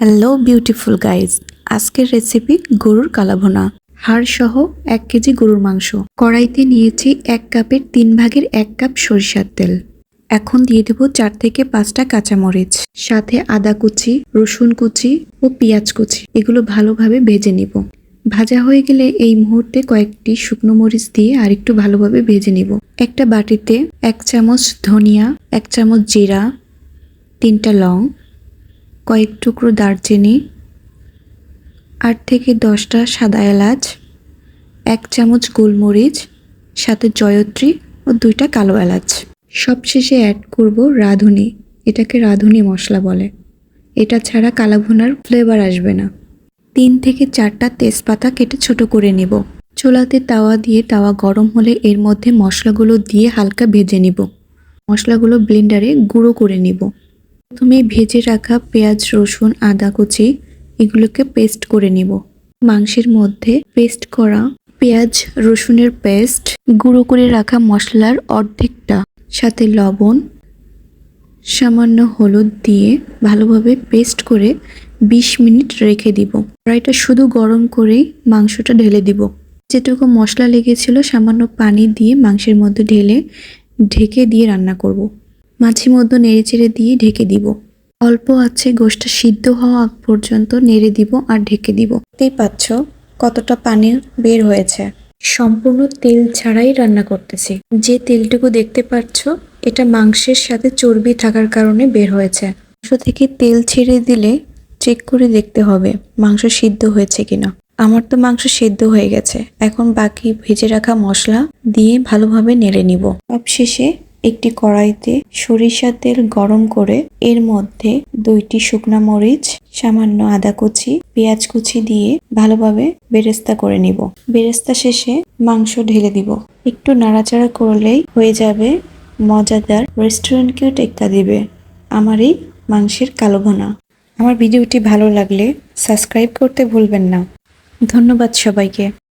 Hello beautiful guys আজকের recipe গরুর কালাভোনা। হাড় সহ এক কেজি গরুর মাংস। কড়াইতে নিয়েছি এক কাপের তিন ভাগের এক কাপ সরিষার তেল। এখন দিয়ে দেবো চার থেকে পাঁচটা কাঁচামরিচ। সাথে আদা কুচি, রসুন কুচি ও পেঁয়াজ কুচি। এগুলো ভালোভাবে ভেজে নিব। ভাজা হয়ে গেলে এই মুহূর্তে কয়েকটি শুকনো মরিচ দিয়ে আরেকটু ভালোভাবে ভেজে নিব। একটা বাটিতে এক চামচ ধনিয়া, এক চামচ জিরা, তিনটা লং কয়েক টুকরো দারচিনি, আট থেকে দশটা সাদা এলাচ, এক চামচ গোলমরিচ, সাথে জয়ত্রী ও দুইটা কালো এলাচ। সবশেষে অ্যাড করব রাঁধুনি, এটাকে রাঁধুনি মশলা বলে। এটা ছাড়া কালাভুনার ফ্লেভার আসবে না। তিন থেকে চারটা তেজপাতা কেটে ছোট করে নিব। চোলাতে তাওয়া দিয়ে তাওয়া গরম হলে এর মধ্যে মশলাগুলো দিয়ে হালকা ভেজে নিব। মশলাগুলো ব্লেন্ডারে গুঁড়ো করে নিব। প্রথমে ভেজে রাখা পেঁয়াজ, রসুন, আদা কুচি এগুলোকে পেস্ট করে নিব। মাংসের মধ্যে পেস্ট করা পেঁয়াজ, রসুনের পেস্ট গুঁড়ো করে রাখা মশলার অর্ধেকটা, সাথে লবণ, সামান্য হলুদ দিয়ে ভালোভাবে পেস্ট করে ২০ মিনিট রেখে দিব। কড়াইটা শুধু গরম করেই মাংসটা ঢেলে দিব। যেটুকু মশলা লেগেছিল সামান্য পানি দিয়ে মাংসের মধ্যে ঢেলে, ঢেকে দিয়ে রান্না করব। মাঝে মধ্যে নেড়ে চেড়ে দিয়ে ঢেকে দিব। অল্প আছে গোষ্ঠটা সিদ্ধ হওয়া আগ পর্যন্ত নেড়ে দিব আর ঢেকে দিব। দেখতেই পাচ্ছ কতটা পানি বের হয়েছে। সম্পূর্ণ তেল ছাড়াই রান্না করতেছি। যে তেলটুকু দেখতে পাচ্ছ, এটা মাংসের সাথে চর্বি থাকার কারণে বের হয়েছে। মাংস থেকে তেল ছেড়ে দিলে চেক করে দেখতে হবে মাংস সিদ্ধ হয়েছে কিনা। আমার তো মাংস সেদ্ধ হয়ে গেছে। এখন বাকি ভেজে রাখা মশলা দিয়ে ভালোভাবে নেড়ে নিব। সবশেষে একটি কড়াইতে সরিষার তেল গরম করে এর মধ্যে দুইটি শুকনা মরিচ, সামান্য আদা কুচি, পেঁয়াজ কুচি দিয়ে ভালোভাবে বেরেস্তা করে নিব। বেরেস্তা শেষে মাংস ঢেলে দিব। একটু নাড়াচাড়া করলেই হয়ে যাবে মজাদার রেস্টুরেন্ট কেউ টেক্কা দিবে। আমার এই মাংসের কালো ভোনা। আমার ভিডিওটি ভালো লাগলে সাবস্ক্রাইব করতে ভুলবেন না। ধন্যবাদ সবাইকে।